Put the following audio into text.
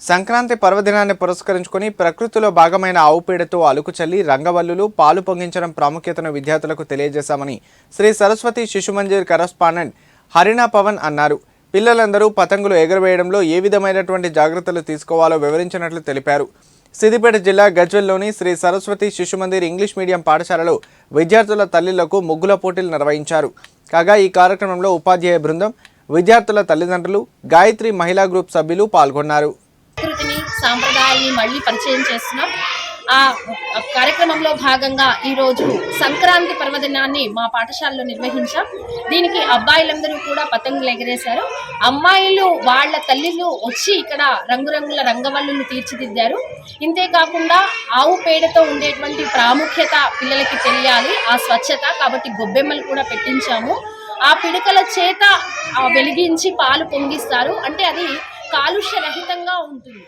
సంక్రాంతి పర్వదినాన్ని పురస్కరించుకొని ప్రకృతిలో భాగమైన ఆవు పేడతో అలుకు చల్లి రంగవల్లులు పాలు పొంగించడం ప్రాముఖ్యతను విద్యార్థులకు తెలియజేశామని శ్రీ సరస్వతి శిశుమంజీర్ కరస్పాండెంట్ హరిణా పవన్ అన్నారు. పిల్లలందరూ పతంగులు ఎగరవేయడంలో ఏ విధమైనటువంటి జాగ్రత్తలు తీసుకోవాలో వివరించినట్లు తెలిపారు. సిద్దిపేట జిల్లా గజ్వెల్లోని శ్రీ సరస్వతి శిశుమందిర్ ఇంగ్లీష్ మీడియం పాఠశాలలో విద్యార్థుల తల్లిలకు ముగ్గుల పోటీలు నిర్వహించారు. కాగా ఈ కార్యక్రమంలో ఉపాధ్యాయ బృందం విద్యార్థుల తల్లిదండ్రులు గాయత్రి మహిళా గ్రూప్ సభ్యులు పాల్గొన్నారు. సాంప్రదాయాన్ని మళ్ళీ పరిచయం చేస్తున్నాం. ఆ కార్యక్రమంలో భాగంగా ఈరోజు సంక్రాంతి పర్వదినాన్ని మా పాఠశాలలో నిర్వహించాం. దీనికి అబ్బాయిలందరూ కూడా పతంగులు ఎగరేశారు. అమ్మాయిలు వాళ్ళ తల్లిలు వచ్చి ఇక్కడ రంగురంగుల రంగవల్లులు తీర్చిదిద్దారు. ఇంతేకాకుండా ఆవు పేడతో ఉండేటువంటి ప్రాముఖ్యత పిల్లలకి తెలియాలి ఆ స్వచ్ఛత కాబట్టి గొబ్బెమ్మలు కూడా పెట్టించాము. ఆ పిడకల చేత వెలిగించి పాలు పొంగిస్తారు. అంటే అది కాలుష్యరహితంగా ఉంటుంది.